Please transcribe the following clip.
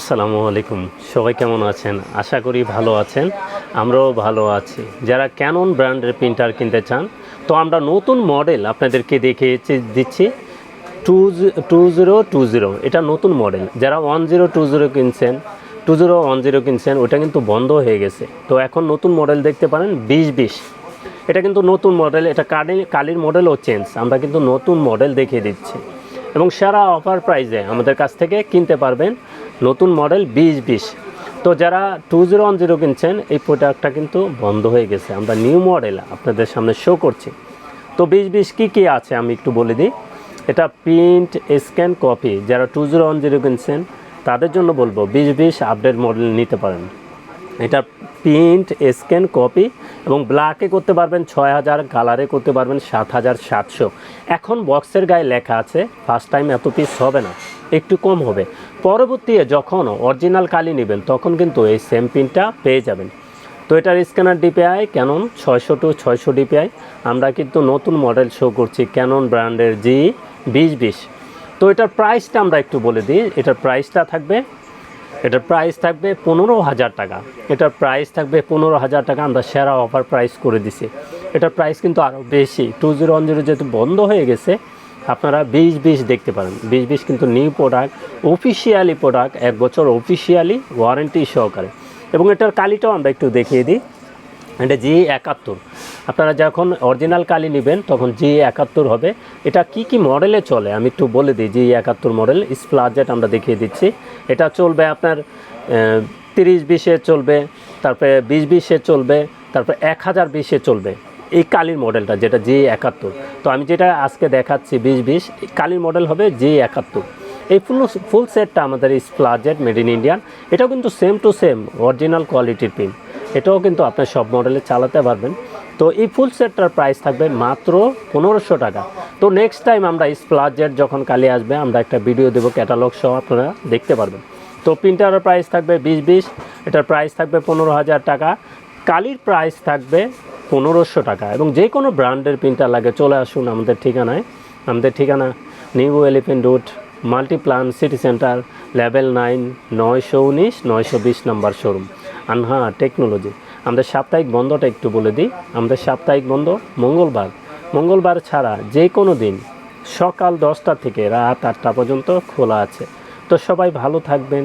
আসসালামু আলাইকুম। সবাই কেমন আছেন? আশা করি ভালো আছেন। আমরাও ভালো আছি। যারা ক্যানন ব্র্যান্ডের প্রিন্টার কিনতে চান, তো আমরা নতুন মডেল আপনাদেরকে দেখিয়ে দিচ্ছি two two zero two zero. এটা নতুন মডেল। যারা ওয়ান জিরো, টু জিরো কিনছেন, টু জিরো, ওয়ান জিরো কিনছেন, ওটা কিন্তু বন্ধ হয়ে গেছে। তো এখন নতুন মডেল দেখতে পারেন, বিশ বিশ। এটা কিন্তু নতুন মডেল, এটা কালি, কালির মডেলও চেঞ্জ। আমরা কিন্তু নতুন মডেল দেখিয়ে দিচ্ছি। এবং সারা অফার প্রাইসে আমাদের কাছ থেকে কিনতে পারবেন নতুন মডেল বিশ বিশ। তো যারা টু জিরো ওয়ান জিরো কিনছেন, এই প্রোডাক্টটা কিন্তু বন্ধ হয়ে গেছে। আমরা নিউ মডেল আপনাদের সামনে শো করছি। তো বিশ বিশ কী কী আছে আমি একটু বলে দিই। এটা প্রিন্ট স্ক্যান কপি যারা টু জিরো ওয়ান জিরো কিনছেন, তাদের জন্য বলব বিশ বিশ আপডেট মডেল নিতে পারেন। এটা প্রিন্ট স্ক্যান কপি এবং ব্ল্যাকে করতে পারবেন ছয় হাজার কালারে করতে পারবেন সাত হাজার সাতশো। এখন বক্সের গায়ে লেখা আছে ফার্স্ট টাইম এত পিস হবে না। একটু কম হবে। পরবর্তীতে যখন অরিজিনাল কালি নেবেন, তখন কিন্তু এই সেম প্রিন্টটা পেয়ে যাবেন। তো এটার স্ক্যানার ডিপিআই ক্যানন ছয়শো টু ছয়শো ডিপিআই আমরা কিন্তু নতুন মডেল শো করছি ক্যানন ব্র্যান্ডের জি বিশ বিশ। তো এটার প্রাইসটা আমরা একটু বলে দিই। এটার প্রাইসটা থাকবে, এটার প্রাইস থাকবে পনেরো হাজার টাকা। এটার প্রাইস থাকবে পনেরো হাজার টাকা। আমরা সেরা অফার প্রাইস করে দিছি। এটার প্রাইস কিন্তু আরও বেশি। টু জিরো ওয়ান জিরো যেহেতু বন্ধ হয়ে গেছে আপনারা বিশ বিশ দেখতে পারেন। বিশ বিশ কিন্তু নিউ প্রোডাক্ট অফিসিয়ালি প্রোডাক্ট এক বছর অফিসিয়ালি ওয়ারেন্টি সহকারে। এবং এটার কালিটাও আমরা একটু দেখিয়ে দিই। এটা জি একাত্তর। আপনারা যখন অরিজিনাল কালি নেবেন, তখন জি একাত্তর হবে। এটা কি কি মডেলে চলে? আমি একটু বলে দিই জি একাত্তর মডেল স্প্লাজেট আমরা দেখিয়ে দিচ্ছি। এটা চলবে আপনার তিরিশ বিশে চলবে, তারপরে বিশ বিশে চলবে, তারপরে এক হাজার বিশে চলবে। এই কালির মডেলটা, যেটা জি একাত্তর। তো আমি যেটা আজকে দেখাচ্ছি, বিশ বিশ কালির মডেল হবে জি একাত্তর। এই ফুল ফুল সেটটা আমাদের এই স্প্লাজেট মেড ইন ইন্ডিয়ান এটাও কিন্তু সেম টু সেম অরিজিনাল কোয়ালিটির পিন এটাও কিন্তু আপনার সব মডেলে চালাতে পারবেন। তো এই ফুল সেটটার প্রাইস থাকবে মাত্র পনেরোশো টাকা। তো নেক্সট টাইম আমরা স্প্লাজেট যখন কালি আসবে, আমরা একটা ভিডিও দেবো ক্যাটালগ সহ আপনারা দেখতে পারবেন। তো প্রিন্টারের প্রাইস থাকবে বিশ বিশ, এটার প্রাইস থাকবে পনেরো হাজার টাকা। কালির প্রাইস থাকবে পনেরোশো টাকা এবং যে কোনো ব্র্যান্ডের প্রিন্টার লাগে, চলে আসুন আমাদের ঠিকানায়। আমাদের ঠিকানা new elephant route Multiplan city centre level nine নয়শো উনিশ, নয়শো বিশ নাম্বার শোরুম আনহা টেকনোলজি আমাদের সাপ্তাহিক বন্ধটা একটু বলে দিই। আমাদের সাপ্তাহিক বন্ধ মঙ্গলবার। মঙ্গলবার ছাড়া যে কোনো দিন সকাল দশটা থেকে রাত আটটা পর্যন্ত খোলা আছে। তো সবাই ভালো থাকবেন।